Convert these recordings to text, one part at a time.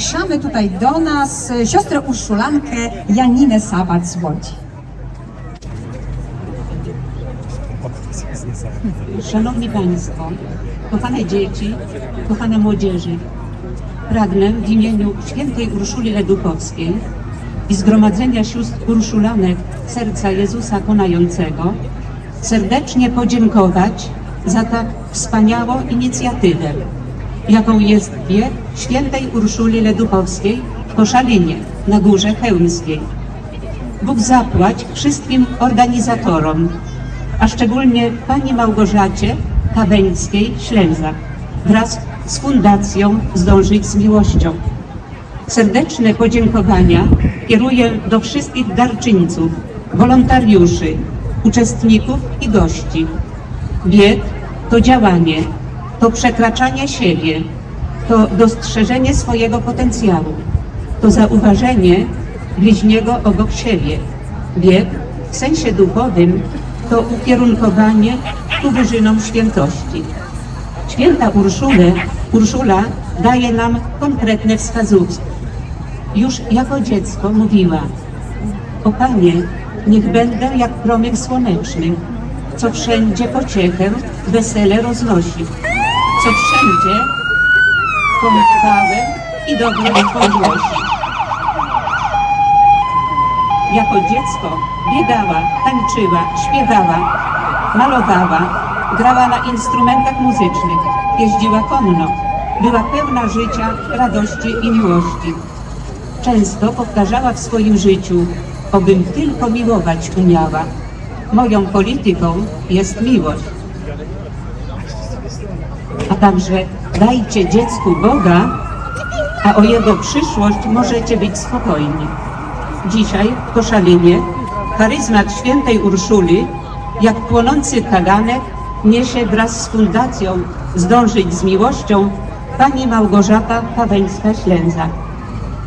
zapraszamy tutaj do nas e, siostrę Urszulankę Janinę Sabat z Łodzi. Szanowni Państwo, kochane dzieci, kochane młodzieży, pragnę w imieniu świętej Urszuli Ledukowskiej i Zgromadzenia Sióstr Urszulanek Serca Jezusa Konającego serdecznie podziękować za tak wspaniałą inicjatywę, jaką jest bieg świętej Urszuli Ledukowskiej w Koszalinie na Górze Chełmskiej. Bóg zapłać wszystkim organizatorom, a szczególnie pani Małgorzacie Kaweńskiej-Ślęzak wraz z Fundacją Zdążyć z Miłością. Serdeczne podziękowania kieruję do wszystkich darczyńców, wolontariuszy, uczestników i gości. Bieg to działanie, to przekraczanie siebie, to dostrzeżenie swojego potencjału, to zauważenie bliźniego obok siebie. Bieg w sensie duchowym to ukierunkowanie ku wyżynom świętości. Święta Urszule, Urszula daje nam konkretne wskazówki. Już jako dziecko mówiła, o Panie, niech będę jak promyk słoneczny, co wszędzie pociechę, wesele roznosi, co wszędzie tą chwałę i dobro podnosi. Jako dziecko biegała, tańczyła, śpiewała, malowała, grała na instrumentach muzycznych, jeździła konno, była pełna życia, radości i miłości. Często powtarzała w swoim życiu, obym tylko miłować umiała. Moją polityką jest miłość. A także dajcie dziecku Boga, a o jego przyszłość możecie być spokojni. Dzisiaj w Koszalinie charyzmat świętej Urszuli, jak płonący kaganek, niesie wraz z fundacją Zdążyć z miłością pani Małgorzata Paweńska-Ślęza.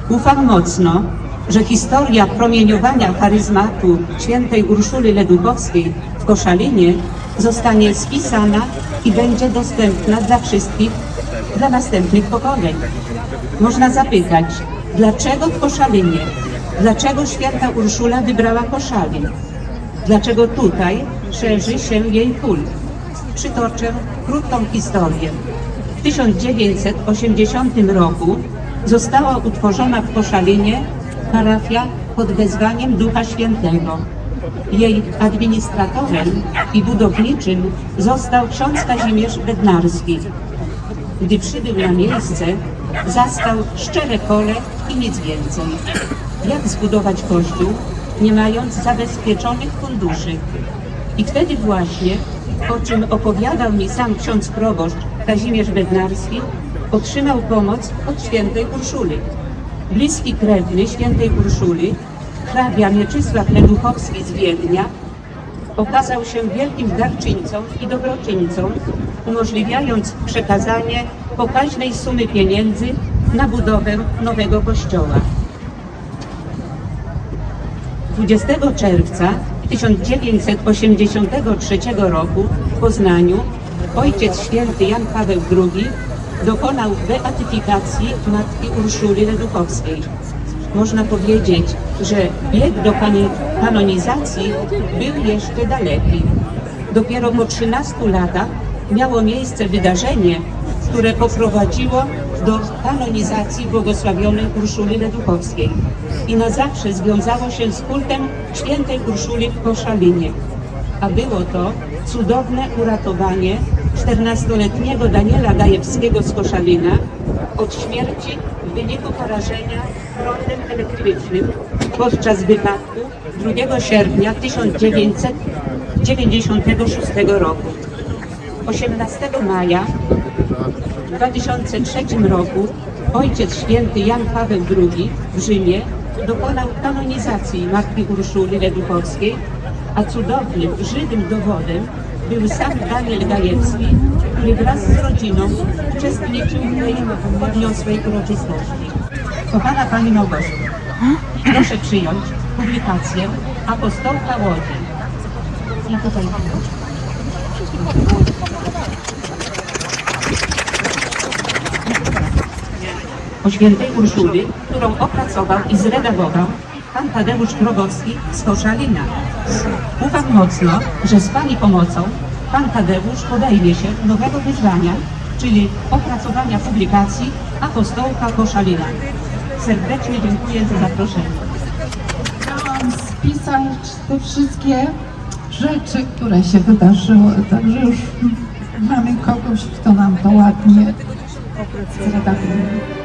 Ufam mocno, że historia promieniowania charyzmatu świętej Urszuli Ledubowskiej w Koszalinie zostanie spisana i będzie dostępna dla wszystkich, dla następnych pokoleń. Można zapytać, dlaczego w Koszalinie? Dlaczego święta Urszula wybrała Koszalin? Dlaczego tutaj szerzy się jej kult? Przytoczę krótką historię. W 1980 roku została utworzona w Koszalinie parafia pod wezwaniem Ducha Świętego. Jej administratorem i budowniczym został ksiądz Kazimierz Bednarski. Gdy przybył na miejsce, zastał szczere kole i nic więcej. Jak zbudować kościół, nie mając zabezpieczonych funduszy? I wtedy właśnie, o czym opowiadał mi sam ksiądz proboszcz Kazimierz Bednarski, otrzymał pomoc od świętej Urszuli. Bliski krewny świętej Urszuli, hrabia Mieczysław Leduchowski z Wiednia, okazał się wielkim darczyńcą i dobroczyńcą, umożliwiając przekazanie pokaźnej sumy pieniędzy na budowę nowego kościoła. 20 czerwca 1983 roku w Poznaniu ojciec święty Jan Paweł II dokonał beatyfikacji matki Urszuli Leduchowskiej. Można powiedzieć, że bieg do kanonizacji był jeszcze daleki. Dopiero po 13 latach miało miejsce wydarzenie, które poprowadziło do kanonizacji błogosławionej Urszuli Leduchowskiej i na zawsze związało się z kultem świętej Urszuli w Koszalinie. A było to cudowne uratowanie 14-letniego Daniela Gajewskiego z Koszalina od śmierci wyniku porażenia prądem elektrycznym podczas wypadku 2 sierpnia 1996 roku. 18 maja w 2003 roku Ojciec Święty Jan Paweł II w Rzymie dokonał kanonizacji Matki Urszuli Leduchowskiej, a cudownym, żywym dowodem był sam Daniel Gajewski, który wraz z rodziną w tej podniosłej uroczystości. Kochana Pani Małgorzata, proszę przyjąć publikację Apostołka Łodzi. I tutaj o świętej Urszuli, którą opracował i zredagował pan Tadeusz Krogowski z Koszalina. Ufam mocno, że z Pani pomocą Pan Tadeusz podejmie się nowego wyzwania, czyli opracowania publikacji Apostołka Koszalina. Serdecznie dziękuję za zaproszenie. Chciałam spisać te wszystkie rzeczy, które się wydarzyły, także już mamy kogoś, kto nam to ładnie zredaguje.